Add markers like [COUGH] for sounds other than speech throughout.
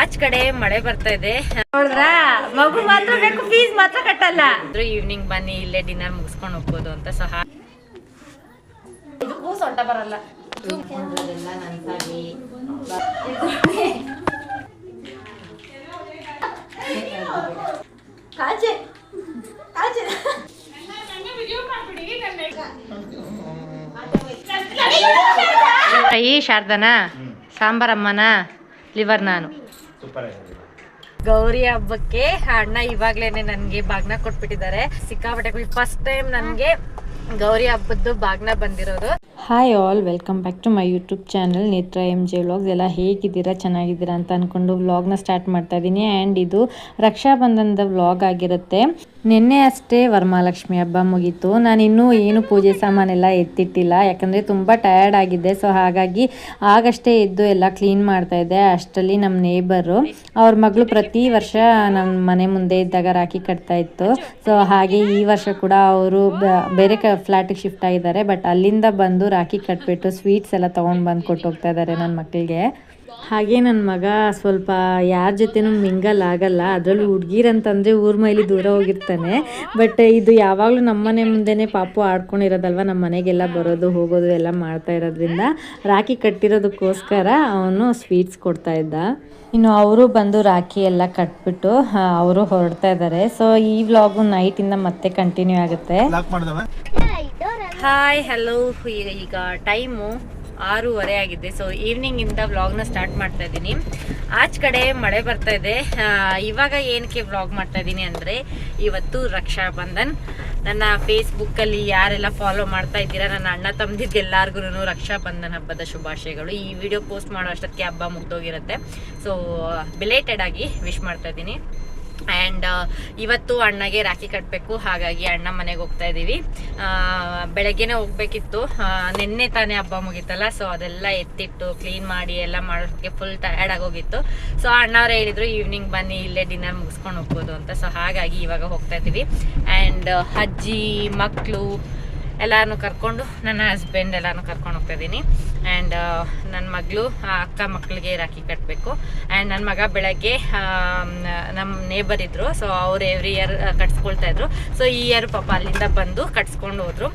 ಆಚ್ ಕಡೆ ಮಳೆ ಬರ್ತಾ ಇದೆ. ನೋಡ್ರಾ ಮಗು ಮಾತ್ರ ಬೇಕು ಫೀಸ್ ಮಾತ್ರ ಕಟ್ಟಲ್ಲ. ಅಂದ್ರೆ ಈವ್ನಿಂಗ್ ಬನ್ನಿ ಇಲ್ಲೇ ಡಿನ್ನರ್ ಮುಗಿಸ್ಕೊಂಡು ಹೋಗ್ಬೋದು ಅಂತ ಸಹ. ಇದಕ್ಕೂ ಸೊಂಟ ಬರಲ್ಲ. ಕಾಚೆ ಶಾರದನ ಸಾಂಬಾರಮ್ಮನ ಲಿವರ್ ನಾನು. ಗೌರಿ ಹಬ್ಬಕ್ಕೆ ಅಣ್ಣ ಇವಾಗ್ಲೇನೆ ನನ್ಗೆ ಬಾಗ್ನ ಕೊಟ್ಬಿಟ್ಟಿದ್ದಾರೆ. ಸಿಕ್ಕಾಪಟ್ಟೆ ಫಸ್ಟ್ ಟೈಮ್ ನನ್ಗೆ ಗೌರಿ ಹಬ್ಬದ್ದು ಬಾಗ್ನ ಬಂದಿರೋದು. Hi all welcome back to my YouTube channel Netra M J vlogs ಎಲ್ಲ ಹೇಗಿದ್ದೀರಾ ಚೆನ್ನಾಗಿದ್ದೀರಾ ಅಂತ ಅಂದ್ಕೊಂಡು ವ್ಲಾಗ್ನ ಸ್ಟಾರ್ಟ್ ಮಾಡ್ತಾ ಇದ್ದೀನಿ ಆ್ಯಂಡ್ ಇದು ರಕ್ಷಾಬಂಧನದ ವ್ಲಾಗ್ ಆಗಿರುತ್ತೆ. ನಿನ್ನೆ ಅಷ್ಟೇ ವರಮಹಾಲಕ್ಷ್ಮಿ ಹಬ್ಬ ಮುಗೀತು. ನಾನು ಇನ್ನೂ ಏನು ಪೂಜೆ ಸಾಮಾನೆಲ್ಲ ಎತ್ತಿಟ್ಟಿಲ್ಲ. ಯಾಕಂದರೆ ತುಂಬ ಟಯರ್ಡ್ ಆಗಿದ್ದೆ. ಸೊ ಹಾಗಾಗಿ ಆಗಷ್ಟೇ ಎದ್ದು ಎಲ್ಲ ಕ್ಲೀನ್ ಮಾಡ್ತಾ ಇದ್ದೆ. ಅಷ್ಟರಲ್ಲಿ ನಮ್ಮ ನೇಬರು ಅವ್ರ ಮಗಳು ಪ್ರತಿ ವರ್ಷ ನಮ್ಮ ಮನೆ ಮುಂದೆ ಇದ್ದಾಗ ರಾಖಿ ಕಟ್ತಾ ಇತ್ತು. ಸೊ ಹಾಗೆ ಈ ವರ್ಷ ಕೂಡ ಅವರು ಬೇರೆ ಕ ಫ್ಲ್ಯಾಟಿಗೆ ಶಿಫ್ಟ್ ಆಗಿದ್ದಾರೆ. ಬಟ್ ಅಲ್ಲಿಂದ ಬಂದು ರಾಖಿ ಕಟ್ಬಿಟ್ಟು ಸ್ವೀಟ್ಸ್ ಎಲ್ಲ ತೊಗೊಂಡು ಬಂದು ಕೊಟ್ಟು ಹೋಗ್ತಾ ಇದ್ದಾರೆ ನನ್ನ ಮಕ್ಕಳಿಗೆ ಹಾಗೆ ನನ್ನ ಮಗ ಸ್ವಲ್ಪ ಯಾರ ಜೊತೆನೂ ಮಿಂಗಲ್ ಆಗಲ್ಲ. ಅದರಲ್ಲೂ ಹುಡ್ಗಿರಂತಂದರೆ ಊರ ಮೈಲಿ ದೂರ ಹೋಗಿರ್ತಾನೆ. ಬಟ್ ಇದು ಯಾವಾಗಲೂ ನಮ್ಮನೆ ಮುಂದೆನೇ ಪಾಪು ಆಡ್ಕೊಂಡಿರೋದಲ್ವ? ನಮ್ಮ ಮನೆಗೆಲ್ಲ ಬರೋದು ಹೋಗೋದು ಎಲ್ಲ ಮಾಡ್ತಾ ಇರೋದ್ರಿಂದ. ರಾಖಿ ಕಟ್ಟಿರೋದಕ್ಕೋಸ್ಕರ ಅವನು ಸ್ವೀಟ್ಸ್ ಕೊಡ್ತಾ ಇದ್ದ. ಇನ್ನು ಅವರು ಬಂದು ರಾಖಿ ಎಲ್ಲ ಕಟ್ಬಿಟ್ಟು ಅವರು ಹೊರಡ್ತಾ ಇದ್ದಾರೆ. ಸೊ ಈ ವ್ಲಾಗು ನೈಟಿಂದ ಮತ್ತೆ ಕಂಟಿನ್ಯೂ ಆಗುತ್ತೆ. ಹಾಯ್ ಹಲೋ ಈಗ ಟೈಮು ಆರೂವರೆ ಆಗಿದೆ. ಸೊ ಈವ್ನಿಂಗ್ ಇಂದ ವ್ಲಾಗ್ನ ಸ್ಟಾರ್ಟ್ ಮಾಡ್ತಾ ಇದ್ದೀನಿ. ಆಚ ಕಡೆ ಮಳೆ ಬರ್ತಾ ಇದೆ. ಇವಾಗ ಏನಕ್ಕೆ ವ್ಲಾಗ್ ಮಾಡ್ತಾ ಇದ್ದೀನಿ ಅಂದರೆ, ಇವತ್ತು ರಕ್ಷಾ ಬಂಧನ್ ನನ್ನ ಫೇಸ್ಬುಕ್ಕಲ್ಲಿ ಯಾರೆಲ್ಲ ಫಾಲೋ ಮಾಡ್ತಾ ಇದ್ದೀರಾ, ನನ್ನ ಅಣ್ಣ ತಮ್ಮದಿದ್ದು ಎಲ್ಲರಿಗೂ ರಕ್ಷಾ ಬಂಧನ್ ಹಬ್ಬದ ಶುಭಾಶಯಗಳು. ಈ ವಿಡಿಯೋ ಪೋಸ್ಟ್ ಮಾಡೋ ಅಷ್ಟೊತ್ತಿಗೆ ಹಬ್ಬ ಮುಗ್ದೋಗಿರುತ್ತೆ. ಸೊ ಬಿಲೇಟೆಡ್ ಆಗಿ ವಿಶ್ ಮಾಡ್ತಾ ಇದ್ದೀನಿ. ಆ್ಯಂಡ್ ಇವತ್ತು ಅಣ್ಣಗೆ ರಾಖಿ ಕಟ್ಟಬೇಕು ಹಾಗಾಗಿ ಅಣ್ಣ ಮನೆಗೆ ಹೋಗ್ತಾ ಇದ್ದೀವಿ ಬೆಳಗ್ಗೆನೇ ಹೋಗ್ಬೇಕಿತ್ತು. ನಿನ್ನೆ ತಾನೇ ಹಬ್ಬ ಮುಗೀತಲ್ಲ ಸೊ ಅದೆಲ್ಲ ಎತ್ತಿಟ್ಟು ಕ್ಲೀನ್ ಮಾಡಿ ಎಲ್ಲ ಮಾಡೋಕ್ಕೆ ಫುಲ್ ಟಯರ್ಡ್ ಆಗೋಗಿತ್ತು. ಸೊ ಅಣ್ಣವ್ರು ಹೇಳಿದ್ರು ಈವ್ನಿಂಗ್ ಬನ್ನಿ, ಇಲ್ಲೇ ಡಿನ್ನರ್ ಮುಗಿಸ್ಕೊಂಡು ಹೋಗ್ಬೋದು ಅಂತ. ಸೊ ಹಾಗಾಗಿ ಇವಾಗ ಹೋಗ್ತಾ ಇದ್ದೀವಿ ಆ್ಯಂಡ್ ಅಜ್ಜಿ ಮಕ್ಕಳು ಎಲ್ಲಾನು ಕರ್ಕೊಂಡು ನನ್ನ ಹಸ್ಬೆಂಡ್ ಎಲ್ಲಾನು ಕರ್ಕೊಂಡು ಹೋಗ್ತಾ ಇದ್ದೀನಿ. ಆ್ಯಂಡ್ ನನ್ನ ಮಗಳು ಅಕ್ಕ ಮಕ್ಕಳಿಗೆ ರಾಖಿ ಕಟ್ಟಬೇಕು ಆ್ಯಂಡ್ ನನ್ನ ಮಗ ಬೆಳಗ್ಗೆ ನಮ್ಮ ನೇಬರ್ ಇದ್ದರು ಸೊ ಅವ್ರು ಎವ್ರಿ ಇಯರ್ ಕಟ್ಸ್ಕೊಳ್ತಾ ಇದ್ರು. ಸೊ ಈ ಇಯರ್ ಪಾಪ ಅಲ್ಲಿಂದ ಬಂದು ಕಟ್ಸ್ಕೊಂಡು ಹೋದ್ರು.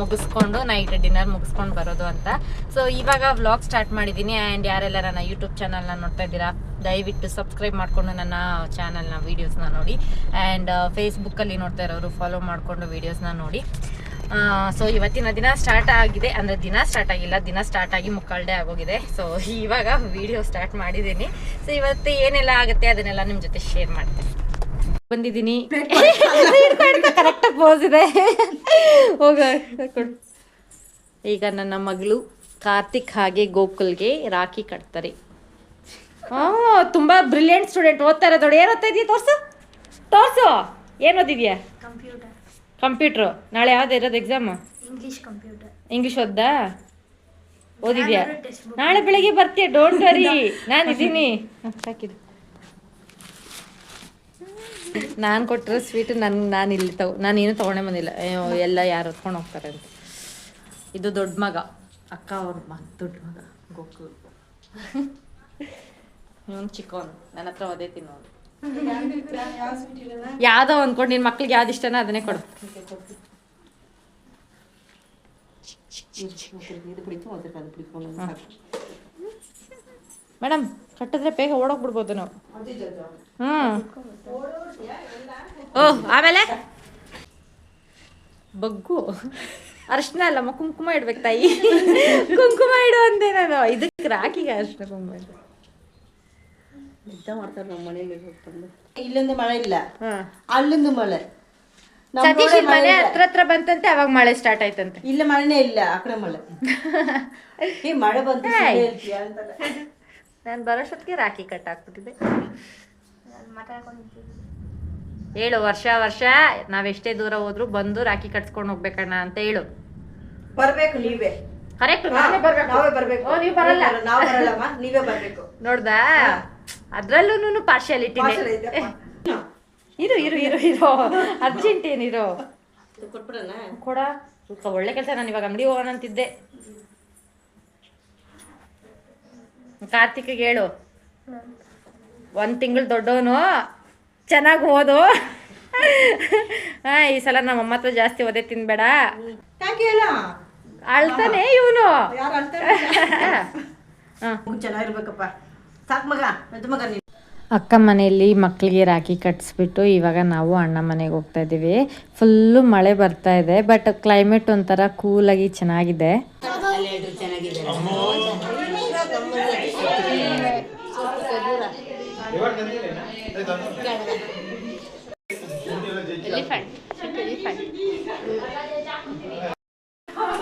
ಮುಗಿಸ್ಕೊಂಡು ನೈಟ್ ಡಿನ್ನರ್ ಮುಗಿಸ್ಕೊಂಡು ಬರೋದು ಅಂತ. ಸೊ ಇವಾಗ ವ್ಲಾಗ್ ಸ್ಟಾರ್ಟ್ ಮಾಡಿದ್ದೀನಿ. ಆ್ಯಂಡ್ ಯಾರೆಲ್ಲ ನನ್ನ ಯೂಟ್ಯೂಬ್ ಚಾನಲ್ನ ನೋಡ್ತಾ ಇದ್ದೀರಾ, ದಯವಿಟ್ಟು ಸಬ್ಸ್ಕ್ರೈಬ್ ಮಾಡಿಕೊಂಡು ನನ್ನ ಚಾನಲ್ನ ವೀಡಿಯೋಸ್ನ ನೋಡಿ. ಆ್ಯಂಡ್ ಫೇಸ್ಬುಕ್ಕಲ್ಲಿ ನೋಡ್ತಾ ಇರೋರು ಫಾಲೋ ಮಾಡಿಕೊಂಡು ವೀಡಿಯೋಸ್ನ ನೋಡಿ. ಸೊ ಇವತ್ತಿನ ದಿನ ಸ್ಟಾರ್ಟ್ ಆಗಿದೆ. ಅಂದರೆ ದಿನ ಸ್ಟಾರ್ಟ್ ಆಗಿಲ್ಲ ದಿನ ಸ್ಟಾರ್ಟ್ ಆಗಿ ಮುಕ್ಕಾಲ್ಡೆ ಆಗೋಗಿದೆ. ಸೊ ಇವಾಗ ವಿಡಿಯೋ ಸ್ಟಾರ್ಟ್ ಮಾಡಿದ್ದೀನಿ. ಸೊ ಇವತ್ತು ಏನೆಲ್ಲ ಆಗುತ್ತೆ ಅದನ್ನೆಲ್ಲ ನಿಮ್ಮ ಜೊತೆ ಶೇರ್ ಮಾಡ್ತೀನಿ. ಬಂದಿದ್ದೀನಿ. [LAUGHS] ಕರೆಕ್ಟಾಗಿ ಪೋಸ್ ಇದೆ. ಹೋಗ ಈಗ ನನ್ನ ಮಗಳು ಕಾರ್ತಿಕ್ ಹಾಗೆ ಗೋಕುಲ್ಗೆ ರಾಖಿ ಕಟ್ತಾರೆ. ಹಾ ತುಂಬಾ ಬ್ರಿಲಿಯಂಟ್ ಸ್ಟೂಡೆಂಟ್ ಓದ್ತಾ ಇರೋದು ಏನ್ ಏನು ಓದ್ತಾ ಇದೀಯ ತೋರ್ಸು? ತೋರ್ಸು? ಏನು ಓದಿದ್ಯಾ? Computer computer. ನಾಳೆ ಯಾವ್ದು ಇರೋದು ಎಕ್ಸಾಮ್ ಇಂಗ್ಲಿಷ್ ಕಂಪ್ಯೂಟರ್ ಇಂಗ್ಲಿಷ್ ಓದ್ದಾ? ಓದಿದ್ಯಾ? ನಾಳೆ ಬೆಳಗ್ಗೆ ಬರ್ತೀಯ ಡೋಂಟ್ ವರಿ ನಾನು ಇದ್ದೀನಿ. ಸಾಕಿದು. ನಾನು ಕೊಟ್ಟಿರೋ ಸ್ವೀಟ್ ನನ್ ನಾನು ಇಲ್ಲಿ ತಗೋ ನಾನು ಏನು ತೊಗೊಂಡೇ ಬಂದಿಲ್ಲ. ಎಲ್ಲ ಯಾರು ಹೊತ್ಕೊಂಡು ಹೋಗ್ತಾರೆ ಅಂತ. ಇದು ದೊಡ್ಡ ಮಗ. ಅಕ್ಕ ಅವ್ರ ಮಗ ದೊಡ್ಡ ಮಗ. ಗೋಕು [LAUGHS] ಇವನು ಚಿಕ್ಕವನು ನನ್ನ ಹತ್ರ ಒದೇ ತಿನ್ನೋನು. [LAUGHS] ಯಾವ್ದೋ ಅಂದ್ಕೊಂಡು ನಿನ್ನ ಮಕ್ಳಿಗೆ ಯಾವ್ದು ಇಷ್ಟನೋ ಅದನ್ನೇ ಕೊಡು. ಮೇಡಮ್ ಕಟ್ಟಿದ್ರೆ ಬೇಗ ಓಡೋಗ್ಬಿಡ್ಬೋದು ನಾವು. ಹ್ಮ್. ಓ, ಆಮೇಲೆ? ಬಗ್ಗು. ಅರ್ಶಿನ ಅಲ್ಲಮ್ಮ ಕುಂಕುಮ ಇಡ್ಬೇಕು ತಾಯಿ. [LAUGHS] ಕುಂಕುಮ ಇಡು ಅಂದೆ ನಾನು. ಇದಕ್ಕೆ ರಾಕಿಗೆ ಅರ್ಶಿನ ಕುಂಕುಮ ಇಡು ಇಲ್ಲೊಂದು ಮಳೆ ಇಲ್ಲ. ಅಲ್ಲಿಂದ ಮಳೆ. ನಮ್ ಸತೀಶ್ ರೋಡೇ ಮನೆ ಮಳೆ ಇಲ್ಲ. ಹತ್ರ ಹತ್ರ ಬಂತಂತೆ ಅವಾಗ ಮಳೆ ಸ್ಟಾರ್ಟ್ ಆಯ್ತಂತೆ. ಇಲ್ಲ ಮಳೆನೇ ಇಲ್ಲ ಆ ಕಡೆ ಮಳೆ. [LAUGHS] ಈ ಮಳೆ ಬಂತು ಸುಮ್ನೆ ಹೇಳ್ತೀಯ ಅಂತಲ್ಲ. ನಾನು ಬರೋಷ್ಟೊತ್ತಿಗೆ ರಾಖಿ ಕಟ್ ಆಗ್ಬಿಟ್ಟಿದೆ ಹೇಳು ವರ್ಷ ವರ್ಷ ನಾವೆಷ್ಟೇ ದೂರ ಹೋದ್ರು ಬಂದು ರಾಖಿ ಕಟ್ಸ್ಕೊಂಡು ಹೋಗ್ಬೇಕಣ್ಣ ಅಂತ ಹೇಳು. ಬರ್ಬೇಕು ನೀವೇ. ಕರೆಕ್ಟ್ ನಾವೇ ಬರ್ಬೇಕು. ಓ ನೀವು ಬರಲ್ಲ. ನಾವು ಬರಲ್ಲಮ್ಮ ನೀವೇ ಬರ್ಬೇಕು. ನೋಡ್ದಾ? ಅದ್ರಲ್ಲೂ ಪಾರ್ಶಿಯಾಲಿಟಿ ಐತಪ್ಪ. ಇರು ಇರು ಇರು ಇರು. ಅರ್ಜೆಂಟ್ ಏನಿರು. ಕೊಡ. ಸ್ವಲ್ಪ ಒಳ್ಳೆ ಕೆಲಸ ನಾನು ಇವಾಗ ಅಂಗಡಿ ಹೋಗೋಣ ಅಂತಿದ್ದೆ. ಕಾರ್ತಿಕ್ಗೆ ಹೇಳು. ಒಂದು ತಿಂಗಳು ದೊಡ್ಡವನು ಚೆನ್ನಾಗಿ ಓದು. ಹಾಂ ಈ ಸಲ ನಮ್ಮ ಅಮ್ಮ ಹತ್ರ ಜಾಸ್ತಿ ಒದೆ ತಿನ್ಬೇಡ. ಅಳ್ತಾನೆ ಇವನು. ಚೆನ್ನಾಗಿರ್ಬೇಕಪ್ಪ. ಸಾಕ್ ಮಗ ಮೆದ್ದು ಮಗ ನೀನು. ಅಕ್ಕ ಮನೆಯಲ್ಲಿ ಮಕ್ಕಳಿಗೆ ರಾಖಿ ಕಟ್ಸ್ಬಿಟ್ಟು ಇವಾಗ ನಾವು ಅಣ್ಣ ಮನೆಗೆ ಹೋಗ್ತಾ ಇದ್ದೀವಿ. ಫುಲ್ಲು ಮಳೆ ಬರ್ತಾ ಇದೆ ಬಟ್ ಕ್ಲೈಮೇಟ್ ಒಂಥರ ಕೂಲಾಗಿ ಚೆನ್ನಾಗಿದೆ.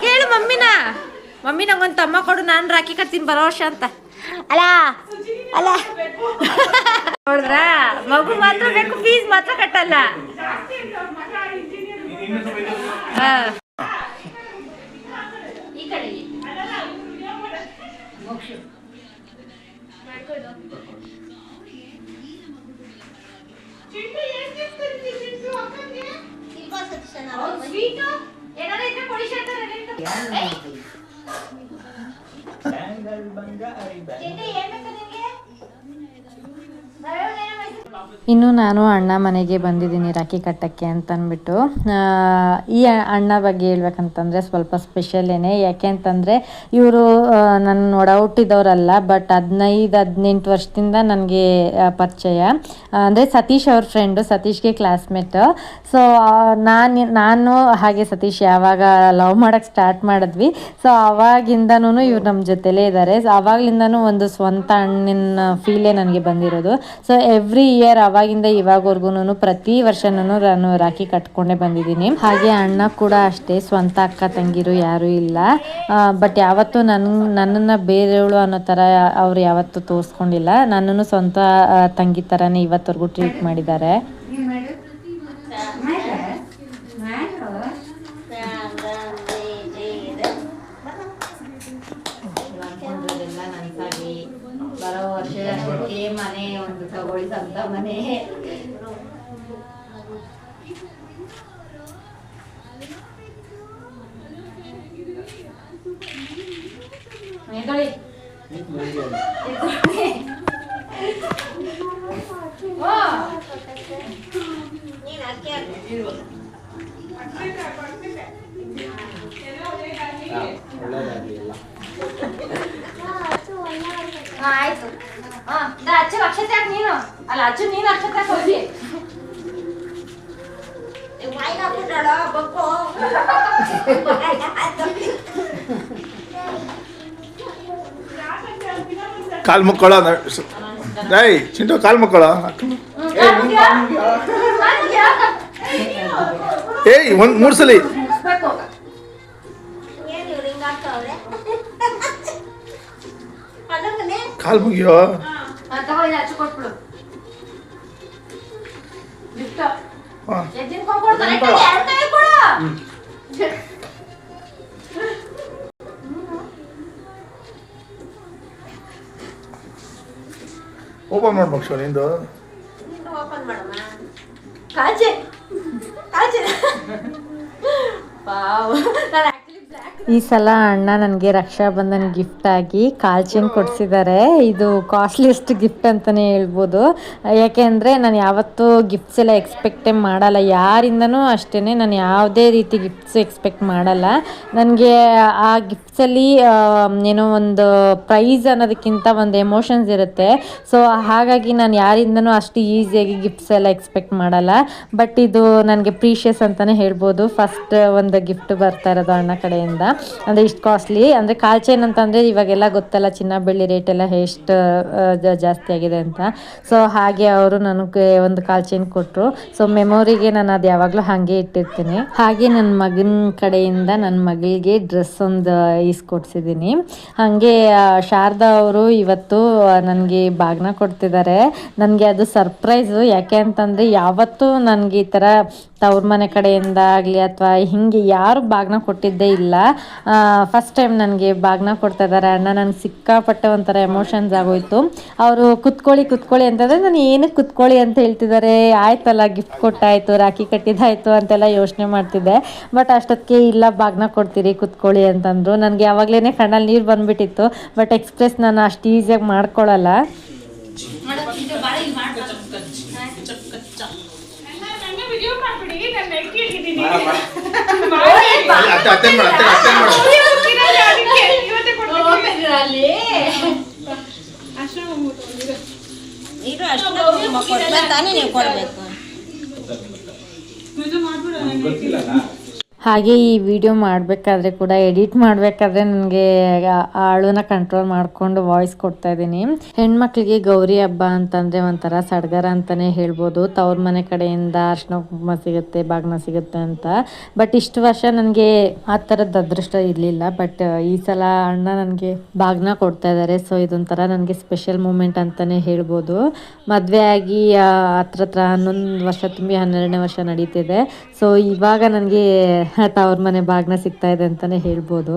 ಕೇಳು ಮಮ್ಮಿನ. ಮಮ್ಮಿ ನಂಗೊಂದು ತಮ್ಮ ಕೊಡು ನಾನು ರಾಖಿ ಕಟ್ತೀನಿ ಬರೋ ವರ್ಷ ಅಂತ. ಅಲ್ಲ ಅಲ್ಲ ನೋಡ್ರ ಮಗು ಮಾತ್ರ ಬೇಕು ಫೀಸ್ ಮಾತ್ರ ಕಟ್ಟಲ್ಲ. ಹಾ. ಇನ್ನು ನಾನು ಅಣ್ಣ ಮನೆಗೆ ಬಂದಿದ್ದೀನಿ ರಾಖಿ ಕಟ್ಟಕ್ಕೆ ಅಂತಂದ್ಬಿಟ್ಟು. ಈ ಅಣ್ಣ ಬಗ್ಗೆ ಹೇಳ್ಬೇಕಂತಂದರೆ ಸ್ವಲ್ಪ ಸ್ಪೆಷಲೇನೆ ಯಾಕೆ ಅಂತಂದರೆ ಇವರು ನನ್ನ ನೋಡೌಟಿದವರಲ್ಲ ಬಟ್ ಹದಿನೈದು, ಹದಿನೆಂಟು ವರ್ಷದಿಂದ ನನಗೆ ಪರಿಚಯ. ಅಂದರೆ ಸತೀಶ್ ಅವ್ರ ಫ್ರೆಂಡು ಸತೀಶ್ಗೆ ಕ್ಲಾಸ್ಮೇಟ್ ಸೊ ನಾನು ನಾನು ಹಾಗೆ ಸತೀಶ್ ಯಾವಾಗ ಲವ್ ಮಾಡೋಕ್ಕೆ ಸ್ಟಾರ್ಟ್ ಮಾಡಿದ್ವಿ. ಸೊ ಆವಾಗಿಂದನೂ ಇವ್ರು ನಮ್ಮ ಜೊತೆಲೇ ಇದ್ದಾರೆ ಸೊ ಆವಾಗಲಿಂದನೂ ಒಂದು ಸ್ವಂತ ಅಣ್ಣಿನ ಫೀಲೇ ನನಗೆ ಬಂದಿರೋದು. ಸೊ ಎವ್ರಿ ಇಯರ್ ಅವಾಗಿಂದ ಇವಾಗವರೆಗೂ ಪ್ರತಿ ವರ್ಷನೂ ನಾನು ರಾಖಿ ಕಟ್ಕೊಂಡೇ ಬಂದಿದ್ದೀನಿ. ಹಾಗೆ ಅಣ್ಣ ಕೂಡ ಅಷ್ಟೇ, ಸ್ವಂತ ಅಕ್ಕ ತಂಗಿರು ಯಾರೂ ಇಲ್ಲ. ಬಟ್ ಯಾವತ್ತೂ ನನ್, ನನ್ನನ್ನು ಬೇರೆಯವಳು ಅನ್ನೋ ಥರ ಅವ್ರು ಯಾವತ್ತೂ ತೋರಿಸ್ಕೊಂಡಿಲ್ಲ. ನನ್ನನ್ನು ಸ್ವಂತ ತಂಗಿ ಥರನೇ ಇವತ್ತವರೆಗೂ ಟ್ರೀಟ್ ಮಾಡಿದ್ದಾರೆ ಎಲ್ಲ ನನ್ಸಾಗಿ ಬರೋ ವರ್ಷಕ್ಕೆ ಮನೆ ಒಂದು ತಗೊಳ್ಳಿ ಸ್ವಂತ ಮನೆ ಎದ್ದೊಳಿ. ಓ. ಹಾ, ಆಯ್ತು. ಹಾ ಅಚ್ಚು ಅಕ್ಷತೆ ಹಾಕ್ ನೀನು. ಅಲ್ಲ ಅಚ್ಚು ನೀನು ಅಕ್ಷತೆ ಹಾಕ್ ಕಾಲ್ ಮಕ್ಕಳ ಏಯ್ ಚಿಂಟು ಕಾಲ್ ಮಕ್ಕಳ. ಏಯ್ ಒಂದ್ ಮೂರು ಸಲಿ. ಕಾಲ್ ಮುಗಿಯೋ? ತಗೊಳ್ಳಿ ಅಚ್ಚು ಕೊಟ್ಬಿಡು ಗಿಫ್ಟ್ ಹಾ. ಎದ್ದಿನ ಕೊಂಡ್ಕೊಡು ಕರೆಕ್ಟಾಗಿ ಎರಡು ಕೈ ಕೊಡು ಓಪನ್ ಮಾಡ್ಬೇಕು ನಿಂದು ಕಾಚೆ ಕಾಚೆ ವಾವ್ ನಾನು ಆಕ್ಚುಲಿ ಬ್ಲ್ಯಾಕ್ ಈ ಸಲ ಅಣ್ಣ ನನಗೆ ರಕ್ಷಾಬಂಧನ್ ಗಿಫ್ಟ್ ಆಗಿ ಕಾಲ್ಚೆನ್ ಕೊಡಿಸಿದ್ದಾರೆ ಇದು ಕಾಸ್ಟ್ಲಿಯೆಸ್ಟ್ ಗಿಫ್ಟ್ ಅಂತಲೇ ಹೇಳ್ಬೋದು. ಯಾಕೆ ಅಂದರೆ ನಾನು ಯಾವತ್ತೂ ಗಿಫ್ಟ್ಸ್ ಎಲ್ಲ ಎಕ್ಸ್ಪೆಕ್ಟೇ ಮಾಡಲ್ಲ. ಯಾರಿಂದನೂ ಅಷ್ಟೇ ನಾನು ಯಾವುದೇ ರೀತಿ ಗಿಫ್ಟ್ಸ್ ಎಕ್ಸ್ಪೆಕ್ಟ್ ಮಾಡಲ್ಲ. ನನಗೆ ಆ ಗಿಫ್ಟ್ಸಲ್ಲಿ ಏನೋ ಒಂದು ಪ್ರೈಸ್ ಅನ್ನೋದಕ್ಕಿಂತ ಒಂದು ಎಮೋಷನ್ಸ್ ಇರುತ್ತೆ. ಸೊ ಹಾಗಾಗಿ ನಾನು ಯಾರಿಂದನೂ ಅಷ್ಟು ಈಸಿಯಾಗಿ ಗಿಫ್ಟ್ಸ್ ಎಲ್ಲ ಎಕ್ಸ್ಪೆಕ್ಟ್ ಮಾಡಲ್ಲ. ಬಟ್ ಇದು ನನಗೆ ಪ್ರೀಷಿಯಸ್ ಅಂತಲೇ ಹೇಳ್ಬೋದು. ಫಸ್ಟ್ ಒಂದು ಗಿಫ್ಟ್ ಬರ್ತಾ ಇರೋದು ಅಣ್ಣ ಕಡೆಯಿಂದ. ಅಂದರೆ ಇಷ್ಟು ಕಾಸ್ಟ್ಲಿ ಅಂದರೆ ಕಾಲ್ ಚೈನ್ ಅಂತಂದರೆ ಇವಾಗೆಲ್ಲ ಗೊತ್ತಲ್ಲ, ಚಿನ್ನ, ಬೆಳ್ಳಿ ರೇಟ್ ಎಲ್ಲ ಎಷ್ಟು ಜಾಸ್ತಿ ಆಗಿದೆ ಅಂತ. ಸೊ ಹಾಗೆ ಅವರು ನನಗೆ ಒಂದು ಕಾಲ್ ಚೈನ್ ಕೊಟ್ಟರು ಸೊ ಮೆಮೊರಿಗೆ ನಾನು ಅದು ಯಾವಾಗಲೂ ಹಾಗೆ ಇಟ್ಟಿರ್ತೀನಿ. ಹಾಗೆ ನನ್ನ ಮಗನ ಕಡೆಯಿಂದ ನನ್ನ ಮಗಳಿಗೆ ಡ್ರೆಸ್ ಒಂದು ಈಸ್ಕೊಡ್ಸಿದ್ದೀನಿ. ಹಾಗೆ ಶಾರದಾ ಅವರು ಇವತ್ತು ನನಗೆ ಬಾಗ್ನ ಕೊಡ್ತಿದ್ದಾರೆ ನನಗೆ ಅದು ಸರ್ಪ್ರೈಸು ಯಾಕೆ ಅಂತಂದರೆ ಯಾವತ್ತೂ ನನಗೆ ಈ ಥರ ತವ್ರ ಮನೆ ಕಡೆಯಿಂದ ಆಗಲಿ ಅಥವಾ ಹಿಂಗೆ ಯಾರು ಬಾಗ್ನ ಕೊಟ್ಟಿದ್ದೇ ಇಲ್ಲ. ಫಸ್ಟ್ ಟೈಮ್ ನನಗೆ ಬಾಗ್ನ ಕೊಡ್ತಾ ಇದ್ದಾರೆ. ಅಣ್ಣ ನನಗೆ ಸಿಕ್ಕಾಪಟ್ಟೆ ಒಂಥರ ಎಮೋಷನ್ಸ್ ಆಗೋಯ್ತು. ಅವರು ಕುತ್ಕೊಳ್ಳಿ ಕುತ್ಕೊಳ್ಳಿ ಅಂತಂದರೆ ನಾನು ಏನಕ್ಕೆ ಕುತ್ಕೊಳ್ಳಿ ಅಂತ ಹೇಳ್ತಿದ್ದಾರೆ. ಆಯ್ತಲ್ಲ ಗಿಫ್ಟ್ ಕೊಟ್ಟಾಯಿತು, ರಾಖಿ ಕಟ್ಟಿದ್ದಾಯ್ತು ಅಂತೆಲ್ಲ ಯೋಚನೆ ಮಾಡ್ತಿದ್ದೆ. ಬಟ್ ಅಷ್ಟೊತ್ತಿಗೆ, ಇಲ್ಲ ಬಾಗ್ನ ಕೊಡ್ತೀರಿ, ಕುತ್ಕೊಳ್ಳಿ ಅಂತಂದರು. ನನಗೆ ಯಾವಾಗಲೇ ಕಣ್ಣಲ್ಲಿ ನೀರು ಬಂದುಬಿಟ್ಟಿತ್ತು. ಬಟ್ ಎಕ್ಸ್ಪ್ರೆಸ್ ನಾನು ಅಷ್ಟು ಈಸಿಯಾಗಿ ಮಾಡ್ಕೊಳ್ಳಲ್ಲ ಅತ್ತೆ ಅತ್ತೆ ಮಾಡು ಅತ್ತೆ ಅತ್ತೆ ಮಾಡು. ತಾನೇ ನೀವು ಕೊಡ್ಬೇಕು. ಹಾಗೆ ಈ ವಿಡಿಯೋ ಮಾಡಬೇಕಾದ್ರೆ ಕೂಡ ಎಡಿಟ್ ಮಾಡಬೇಕಾದ್ರೆ ನನಗೆ ಆಳುನ ಕಂಟ್ರೋಲ್ ಮಾಡಿಕೊಂಡು ವಾಯ್ಸ್ ಕೊಡ್ತಾ ಇದ್ದೀನಿ. ಹೆಣ್ಮಕ್ಳಿಗೆ ಗೌರಿ ಹಬ್ಬ ಅಂತಂದರೆ ಒಂಥರ ಸಡಗರ ಅಂತಲೇ ಹೇಳ್ಬೋದು. ತವ್ರ ಮನೆ ಕಡೆಯಿಂದ ಅರ್ಶಿನ ಕುಂಕುಮ ಸಿಗುತ್ತೆ ಬಾಗ್ನ ಸಿಗುತ್ತೆ ಅಂತ. ಬಟ್ ಇಷ್ಟು ವರ್ಷ ನನಗೆ ಆ ಥರದ್ದು ಅದೃಷ್ಟ ಇರಲಿಲ್ಲ. ಬಟ್ ಈ ಸಲ ಅಣ್ಣ ನನಗೆ ಬಾಗ್ನ ಕೊಡ್ತಾ ಇದ್ದಾರೆ ಸೊ ಇದೊಂಥರ ನನಗೆ ಸ್ಪೆಷಲ್ ಮೂಮೆಂಟ್ ಅಂತಲೇ ಹೇಳ್ಬೋದು. ಮದುವೆ ಆಗಿ ಹತ್ರ ಹತ್ರ ಹನ್ನೊಂದು ವರ್ಷ ತುಂಬಿ ಹನ್ನೆರಡನೇ ವರ್ಷ ನಡೀತಿದೆ. ಸೊ ಇವಾಗ ನನಗೆ ತವ್ರ ಮನೆ ಬಾಗ್ನ ಸಿಗ್ತಾ ಇದೆ ಅಂತಾನೆ ಹೇಳ್ಬೋದು.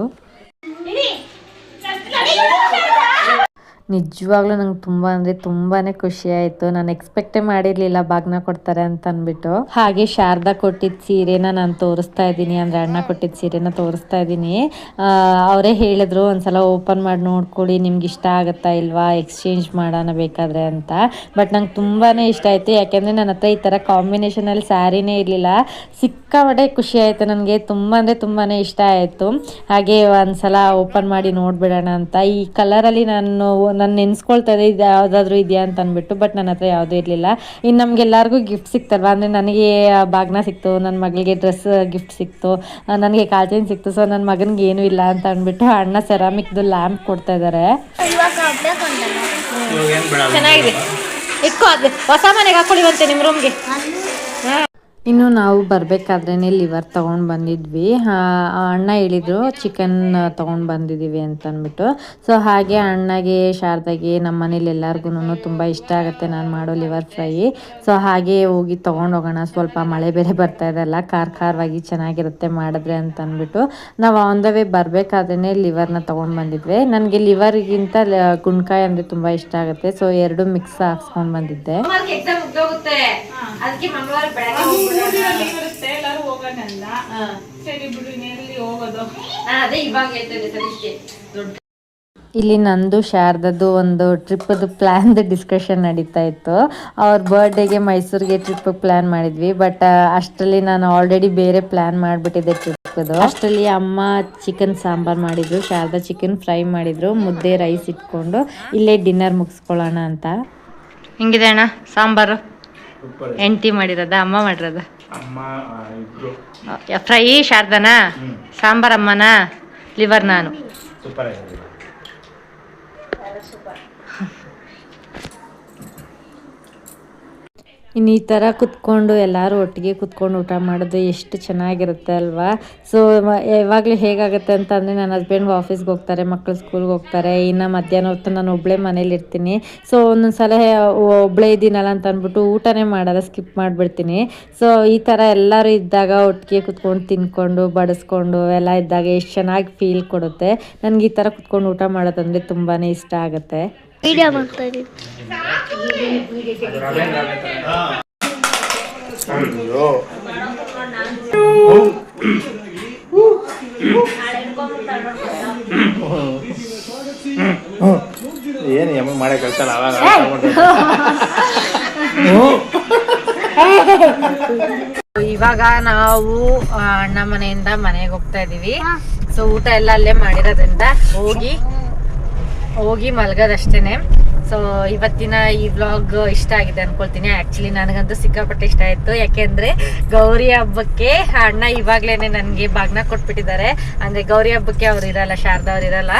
ನಿಜವಾಗ್ಲೂ ನಂಗೆ ತುಂಬ ಅಂದರೆ ತುಂಬಾ ಖುಷಿ ಆಯಿತು. ನಾನು ಎಕ್ಸ್ಪೆಕ್ಟೇ ಮಾಡಿರಲಿಲ್ಲ ಬಾಗ್ನ ಕೊಡ್ತಾರೆ ಅಂತ ಅಂದ್ಬಿಟ್ಟು. ಹಾಗೆ ಶಾರದಾ ಕೊಟ್ಟಿದ್ದ ಸೀರೆನ ನಾನು ತೋರಿಸ್ತಾ ಇದ್ದೀನಿ, ಅಂದರೆ ಅಣ್ಣ ಕೊಟ್ಟಿದ್ದ ಸೀರೆನ ತೋರಿಸ್ತಾ ಇದ್ದೀನಿ. ಅವರೇ ಹೇಳಿದ್ರು, ಒಂದ್ಸಲ ಓಪನ್ ಮಾಡಿ ನೋಡ್ಕೊಳ್ಳಿ, ನಿಮ್ಗೆ ಇಷ್ಟ ಆಗುತ್ತಾ ಇಲ್ವಾ ಎಕ್ಸ್ಚೇಂಜ್ ಮಾಡೋಣ ಬೇಕಾದರೆ ಅಂತ. ಬಟ್ ನಂಗೆ ತುಂಬಾ ಇಷ್ಟ ಆಯಿತು. ಯಾಕೆಂದರೆ ನನ್ನ ಹತ್ರ ಈ ಥರ ಕಾಂಬಿನೇಷನಲ್ಲಿ ಸ್ಯಾರಿನೇ ಇರಲಿಲ್ಲ. ಸಿಕ್ಕಾಪಟ್ಟೆ ಖುಷಿ ಆಯಿತು ನನಗೆ ತುಂಬ ಅಂದರೆ ತುಂಬಾ ಇಷ್ಟ ಆಯಿತು. ಹಾಗೆ ಒಂದ್ಸಲ ಓಪನ್ ಮಾಡಿ ನೋಡ್ಬಿಡೋಣ ಅಂತ. ಈ ಕಲರಲ್ಲಿ ನಾನು ನಾನು ನೆನೆಸ್ಕೊಳ್ತಾ ಇದೆ ಇದು ಯಾವುದಾದ್ರೂ ಇದೆಯಾ ಅಂತ ಅಂದ್ಬಿಟ್ಟು ಬಟ್ ನನ್ನ ಹತ್ರ ಯಾವುದೂ ಇರಲಿಲ್ಲ. ಇನ್ನು ನಮಗೆಲ್ಲರಿಗೂ ಗಿಫ್ಟ್ ಸಿಕ್ತಲ್ವ? ಅಂದರೆ ನನಗೆ ಬಾಗ್ನ ಸಿಕ್ತು ನನ್ನ ಮಗಳಿಗೆ ಡ್ರೆಸ್ ಗಿಫ್ಟ್ ಸಿಕ್ತು ನನಗೆ ಕಾಲ್ಚೇನ್ ಸಿಕ್ತು ಸೊ ನನ್ನ ಮಗನಿಗೆ ಏನೂ ಇಲ್ಲ ಅಂತ ಅಂದ್ಬಿಟ್ಟು ಅಣ್ಣ ಸೆರಾಮಿಕ್ದು ಲ್ಯಾಂಪ್ ಕೊಡ್ತಾ ಇದ್ದಾರೆ ಚೆನ್ನಾಗಿದೆ. ಇಕ್ಕೋ ಅದು. ಹೊಸ ಮನೆಗೆ ಹಾಕೊಳ್ಳಿವಂತೆ ನಿಮ್ಮ ರೂಮ್ಗೆ ಇನ್ನು ನಾವು ಬರಬೇಕಾದ್ರೇ ಲಿವರ್ ತೊಗೊಂಡು ಬಂದಿದ್ವಿ. ಅಣ್ಣ ಹೇಳಿದ್ರು ಚಿಕನ್ ತೊಗೊಂಡು ಬಂದಿದ್ದೀವಿ ಅಂತ ಅಂದ್ಬಿಟ್ಟು ಸೊ ಹಾಗೆ ಅಣ್ಣಗೆ ಶಾರದಾಗೆ ನಮ್ಮ ಮನೇಲಿ ಎಲ್ಲರಿಗೂ ತುಂಬ ಇಷ್ಟ ಆಗುತ್ತೆ ನಾನು ಮಾಡೋ ಲಿವರ್ ಫ್ರೈ ಸೊ ಹಾಗೆ ಹೋಗಿ ತೊಗೊಂಡು ಹೋಗೋಣ. ಸ್ವಲ್ಪ ಮಳೆ ಬೇರೆ ಬರ್ತಾ ಇದೆಲ್ಲ ಖಾರ ಖಾರವಾಗಿ ಚೆನ್ನಾಗಿರುತ್ತೆ ಮಾಡಿದ್ರೆ ಅಂತ ಅಂದ್ಬಿಟ್ಟು ನಾವು ಆನ್ ದ ವೇ ಬರಬೇಕಾದ್ರೇ ಲಿವರ್ನ ತೊಗೊಂಡು ಬಂದಿದ್ವಿ. ನನಗೆ ಲಿವರ್ಗಿಂತ ಗುಣ್ಕಾಯಿ ಅಂದರೆ ತುಂಬ ಇಷ್ಟ ಆಗುತ್ತೆ. ಸೊ ಎರಡು ಮಿಕ್ಸ್ ಹಾಕ್ಸ್ಕೊಂಡು ಬಂದಿದ್ದೆ. ಎಕ್ಸಾಮ್ ಮುಗ್ದೋಗುತ್ತೆ ಅದಕ್ಕೆ ಬರುತ್ತೆ ಎಲ್ಲರೂ ಹೋಗೋಣಲ್ಲ. ಸರಿ ಬಿಡು ಇನ್ನೆಲ್ಲಿ ಹೋಗೋದು? ಅದೇ ಇವಾಗ ಹೇಳ್ತೇನೆ ಸರಿಷ್ಟೇ ದೊಡ್ಡ ಇಲ್ಲಿ ನಂದು ಶಾರದದ್ದು ಒಂದು ಟ್ರಿಪ್ಪದು ಪ್ಲ್ಯಾನ್ದು ಡಿಸ್ಕಷನ್ ನಡೀತಾ ಇತ್ತು. ಅವ್ರ ಬರ್ಡೇಗೆ ಮೈಸೂರಿಗೆ ಟ್ರಿಪ್ ಪ್ಲ್ಯಾನ್ ಮಾಡಿದ್ವಿ ಬಟ್ ಅಷ್ಟರಲ್ಲಿ ನಾನು ಆಲ್ರೆಡಿ ಬೇರೆ ಪ್ಲ್ಯಾನ್ ಮಾಡಿಬಿಟ್ಟಿದ್ದೆ ಟ್ರಿಪ್ಪದು ಅಷ್ಟರಲ್ಲಿ ಅಮ್ಮ ಚಿಕನ್ ಸಾಂಬಾರ್ ಮಾಡಿದ್ರು ಶಾರದಾ ಚಿಕನ್ ಫ್ರೈ ಮಾಡಿದ್ರು ಮುದ್ದೆ ರೈಸ್ ಇಟ್ಕೊಂಡು ಇಲ್ಲೇ ಡಿನ್ನರ್ ಮುಗಿಸ್ಕೊಳ್ಳೋಣ ಅಂತ. ಹಿಂಗಿದೆ ಅಣ್ಣ ಸಾಂಬಾರು? ಹೆಂಡ್ತಿ ಮಾಡಿರೋದ ಅಮ್ಮ ಮಾಡಿರೋದ? ಫ್ರೈ ಶಾರ್ದನಾ? ಸಾಂಬಾರ್ ಅಮ್ಮನ ಲಿವರ್ ನಾನು ಸೂಪರ್ ಇನ್ನು ಈ ಥರ ಕುತ್ಕೊಂಡು ಎಲ್ಲರೂ ಒಟ್ಟಿಗೆ ಕುತ್ಕೊಂಡು ಊಟ ಮಾಡೋದು ಎಷ್ಟು ಚೆನ್ನಾಗಿರುತ್ತೆ ಅಲ್ವಾ? ಸೊ ಯಾವಾಗಲೂ ಹೇಗಾಗುತ್ತೆ ಅಂತ ಅಂದರೆ ನನ್ನ ಹಸ್ಬೆಂಡ್ ಆಫೀಸ್ಗೆ ಹೋಗ್ತಾರೆ ಮಕ್ಕಳು ಸ್ಕೂಲ್ಗೆ ಹೋಗ್ತಾರೆ, ಇನ್ನು ಮಧ್ಯಾಹ್ನ ಹೊತ್ತು ನಾನು ಒಬ್ಬಳೇ ಮನೇಲಿ ಇರ್ತೀನಿ. ಸೊ ಒಂದೊಂದು ಸಲ ಒಬ್ಬಳೇ ಇದ್ದೀನಲ್ಲ ಅಂತ ಅಂದ್ಬಿಟ್ಟು ಊಟನೇ ಮಾಡಲ್ಲ ಸ್ಕಿಪ್ ಮಾಡಿಬಿಡ್ತೀನಿ. ಸೊ ಈ ಥರ ಎಲ್ಲರೂ ಇದ್ದಾಗ ಒಟ್ಟಿಗೆ ಕುತ್ಕೊಂಡು ತಿನ್ಕೊಂಡು, ಬಡಿಸ್ಕೊಂಡು ಎಲ್ಲ ಇದ್ದಾಗ ಎಷ್ಟು ಚೆನ್ನಾಗಿ ಫೀಲ್ ಕೊಡುತ್ತೆ. ನನಗೆ ಈ ಥರ ಕುತ್ಕೊಂಡು ಊಟ ಮಾಡೋದಂದರೆ ತುಂಬಾ ಇಷ್ಟ ಆಗುತ್ತೆ. ಅಯ್ಯೋ ಏನು ಎಮ್ಮ ಮಾಡೇ ಕಳ್ಸಲ್ಲ ಅವಾಗ ಇವಾಗ ನಾವು ಆ, ಅಣ್ಣ ಮನೆಯಿಂದ ಮನೆಗೆ ಹೋಗ್ತಾ ಇದೀವಿ. ಸೊ ಊಟ ಎಲ್ಲ ಅಲ್ಲೇ ಮಾಡಿರೋದ್ರಿಂದ ಹೋಗಿ ಹೋಗಿ ಮಲಗೋದಷ್ಟೇ ಸೊ ಇವತ್ತಿನ ಈ ವ್ಲಾಗ್ ಇಷ್ಟ ಆಗಿದೆ ಅನ್ಕೊಳ್ತೀನಿ. ಆ್ಯಕ್ಚುಲಿ ನನಗಂತೂ ಸಿಕ್ಕಾಪಟ್ಟೆ ಇಷ್ಟ ಆಯಿತು. ಯಾಕೆಂದ್ರೆ ಗೌರಿ ಹಬ್ಬಕ್ಕೆ ಅಣ್ಣ ಇವಾಗಲೇ ನನಗೆ ಬಾಗ್ನ ಕೊಟ್ಬಿಟ್ಟಿದ್ದಾರೆ. ಅಂದ್ರೆ, ಗೌರಿ ಹಬ್ಬಕ್ಕೆ ಅವ್ರು ಇರಲ್ಲ, ಶಾರದಾ ಅವ್ರು ಇರಲ್ಲ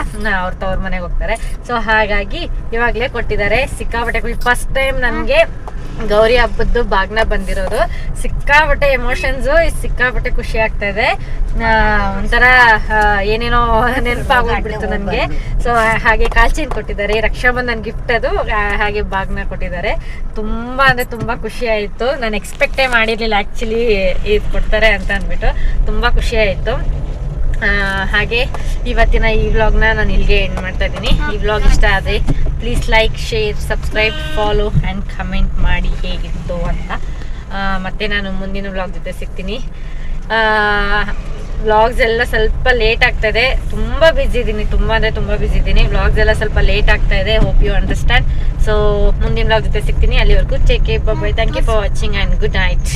ಅವ್ರ ತವ್ರ ಮನೆಗೆ ಹೋಗ್ತಾರೆ. ಸೊ ಹಾಗಾಗಿ ಇವಾಗ್ಲೇ ಕೊಟ್ಟಿದ್ದಾರೆ. ಸಿಕ್ಕಾಪಟ್ಟೆ ಫಸ್ಟ್ ಟೈಮ್ ನನಗೆ ಗೌರಿ ಹಬ್ಬದ್ದು ಬಾಗ್ನ ಬಂದಿರೋದು. ಸಿಕ್ಕಾಪಟ್ಟೆ ಎಮೋಷನ್ಸ್ ಸಿಕ್ಕಾಪಟ್ಟೆ ಖುಷಿ ಆಗ್ತಾ ಇದೆ. ಒಂಥರ ಏನೇನೋ ನೆನಪಾಗೋಗ್ಬಿಡ್ತು ನನಗೆ. ಸೊ ಹಾಗೆ ಕಾಲ್ಚೀನ್ ಕೊಟ್ಟಿದ್ದಾರೆ. ರಕ್ಷಾ ರಕ್ಷಾಬಂಧನ್ ಗಿಫ್ಟ್ ಅದು. ಹಾಗೆ ಬಾಗ್ನ ಕೊಟ್ಟಿದ್ದಾರೆ. ತುಂಬಾ ಅಂದ್ರೆ ತುಂಬಾ ಖುಷಿ ಆಯಿತು. ನಾನು ಎಕ್ಸ್ಪೆಕ್ಟೇ ಮಾಡಿರ್ಲಿಲ್ಲ. ಆ್ಯಕ್ಚುಲಿ ಇದು ಕೊಡ್ತಾರೆ ಅಂತ ಅಂದ್ಬಿಟ್ಟು. ತುಂಬಾ ಖುಷಿ ಆಯಿತು. ಹಾಗೆ ಇವತ್ತಿನ ಈ ವ್ಲಾಗ್ನ ನಾನು ಇಲ್ಲಿಗೆ ಎಂಡ್ ಮಾಡ್ತಾ ಇದ್ದೀನಿ. ಈ ವ್ಲಾಗ್ ಇಷ್ಟ ಆದರೆ please like share subscribe follow and comment ಮಾಡಿ ಹೇಗಿತ್ತು ಅಂತ. ಮತ್ತೆ ನಾನು ಮುಂದಿನ ವ್ಲಾಗ್ ಜೊತೆ ಸಿಗ್ತೀನಿ. ವ್ಲಾಗ್ಸ್ ಎಲ್ಲ ಸ್ವಲ್ಪ ಲೇಟ್ ಆಗ್ತಾ ಇದೆ. ತುಂಬಾ ಬಿಸಿ ಇದ್ದೀನಿ ತುಂಬ ಅಂದರೆ ತುಂಬ ಬಿಸಿ ಇದ್ದೀನಿ ವ್ಲಾಗ್ಸ್ ಎಲ್ಲ ಸ್ವಲ್ಪ ಲೇಟ್ ಆಗ್ತಾ ಇದೆ. ಹೋಪ್ ಯು ಅಂಡರ್ಸ್ಟ್ಯಾಂಡ್ ಸೊ ಮುಂದಿನ ವ್ಲಾಗ್ ಜೊತೆ ಸಿಗ್ತೀನಿ. ಅಲ್ಲಿವರೆಗೂ check bye thank you for watching and good night